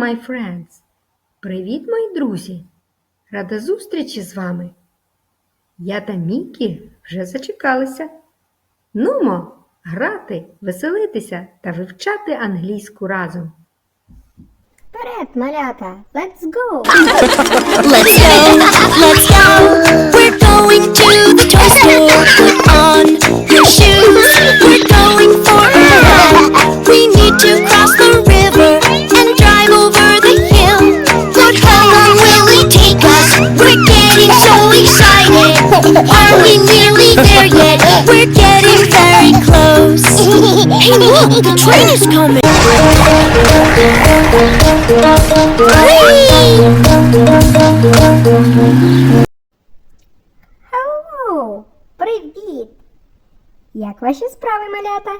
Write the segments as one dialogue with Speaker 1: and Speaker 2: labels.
Speaker 1: my friends! Привіт, мої друзі! Рада зустрічі з вами! Я та Мікі вже зачекалися. Нумо грати, веселитися та вивчати англійську разом.
Speaker 2: Вперед, малята, let's go!
Speaker 3: Let's go, let's go. We're going to the toy store. Put on your shoes. Are we nearly there yet? We're getting very close. Hey, look, the train is coming.
Speaker 2: Hello! Привіт! Як ваші справи, малята?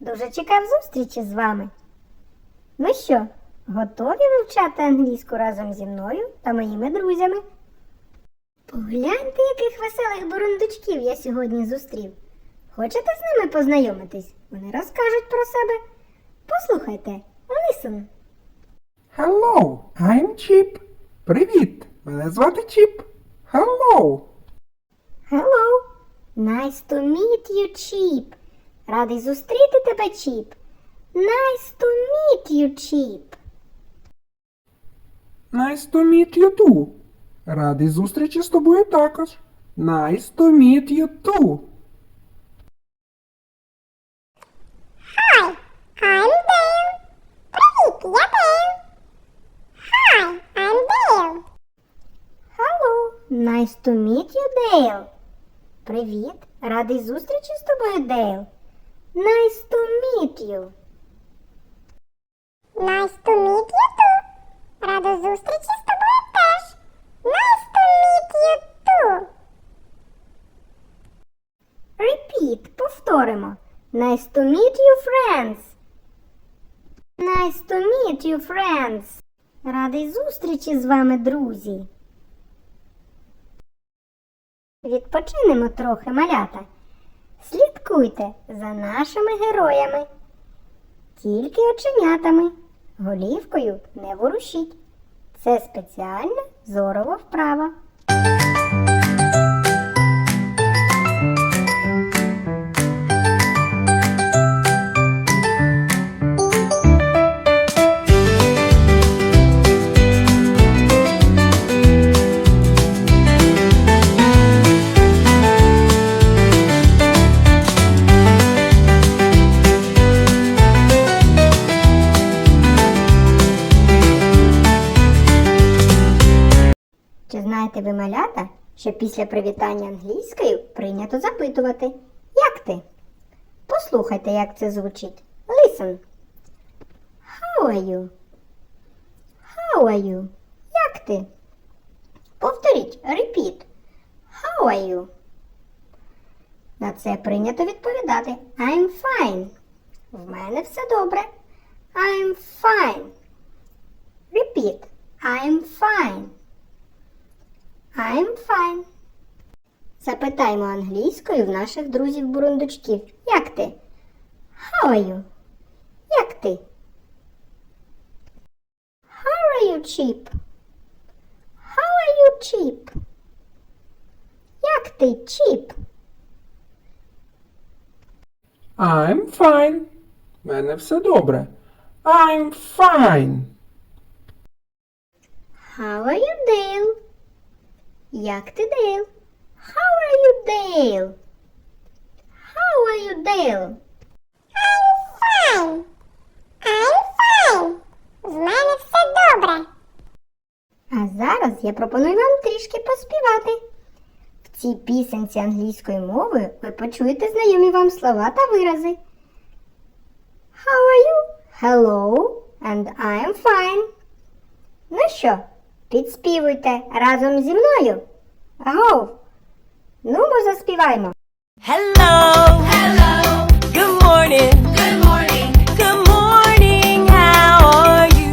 Speaker 2: Дуже чекав зустрічі з вами. Ну що, готові вивчати англійську разом зі мною та моїми друзями? Погляньте, яких веселих бурундучків я сьогодні зустрів. Хочете з ними познайомитись? Вони розкажуть про себе. Послухайте, listen.
Speaker 4: Hello, I'm Чіп. Привіт! Мене звати Чіп. Hello.
Speaker 2: Hello. Nice to meet you, Чіп. Радий зустріти тебе, Чіп. Nice to meet you, Чіп.
Speaker 4: Nice to meet you too. Радий зустрічі з тобою також. Nice to meet you too.
Speaker 5: I'm Dale. Привіт, я Дейл. Hi, I'm Dale.
Speaker 2: Hello. Nice to meet you, Дейл. Привіт. Радий зустрічі з тобою, Дейл. Nice to meet you.
Speaker 5: Nice to meet you too. Рада зустрічі з тобою. Nice to meet you too.
Speaker 2: Repeat. Повторимо. Nice to meet you, friends. Nice to meet you, friends. Радий зустрічі з вами, друзі. Відпочинемо трохи, малята. Слідкуйте за нашими героями. Тільки оченятами. Голівкою не ворушіть. Це спеціальна зорова вправа. Ви, малята, що після привітання англійською прийнято запитувати Як ти? Послухайте, як це звучить. Listen. How are you? How are you? Як ти? Повторіть, repeat. How are you? На це прийнято відповідати I'm fine. В мене все добре. I'm fine. Repeat. I'm fine. I'm fine. Запитаймо англійською в наших друзів-бурундучків. Як ти? How are you? Як ти? How are you, Chip? How are you, Chip? Як ти, Чіп?
Speaker 4: I'm fine. Мене все добре. I'm fine.
Speaker 2: How are you, Dale? Як ти, Дейл? How are you, Dale? How are you, Dale?
Speaker 5: I'm fine. I'm fine. В мене все добре.
Speaker 2: А зараз я пропоную вам трішки поспівати. В цій пісенці англійської мови ви почуєте знайомі вам слова та вирази. How are you? Hello and I'm fine. Ну що, підспівуйте разом зі мною. Агов! Ну, ми заспіваємо.
Speaker 6: Hello. Hello. Good morning. Good morning. Good morning. How are you?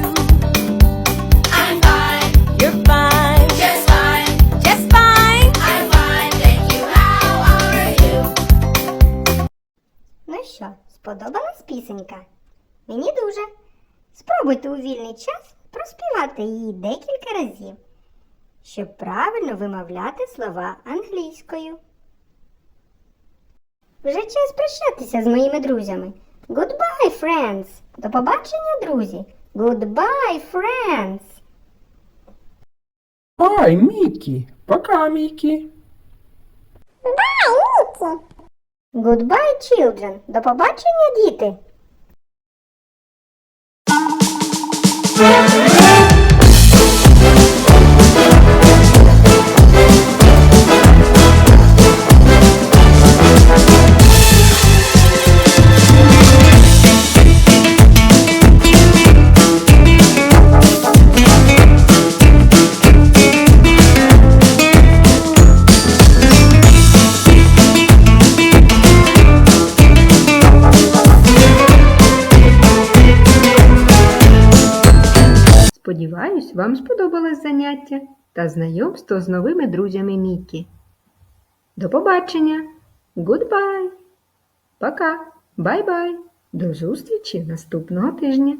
Speaker 6: I'm fine. You're fine. Just fine. Just fine. I'm fine. Thank you. How are you?
Speaker 2: Ну що, сподобалась пісенька? Мені дуже. Спробуйте у вільний час проспівати її декілька разів, щоб правильно вимовляти слова англійською. Вже час прощатися з моїми друзями. Goodbye, friends! До побачення, друзі! Goodbye, friends!
Speaker 4: Бай, Мікі! Пока, Мікі!
Speaker 2: Goodbye, children! До побачення, діти! Yeah.
Speaker 1: Сподіваюсь, вам сподобалось заняття та знайомство з новими друзями Мікі. До побачення! Goodbye! Пока! Бай-бай! До зустрічі наступного тижня!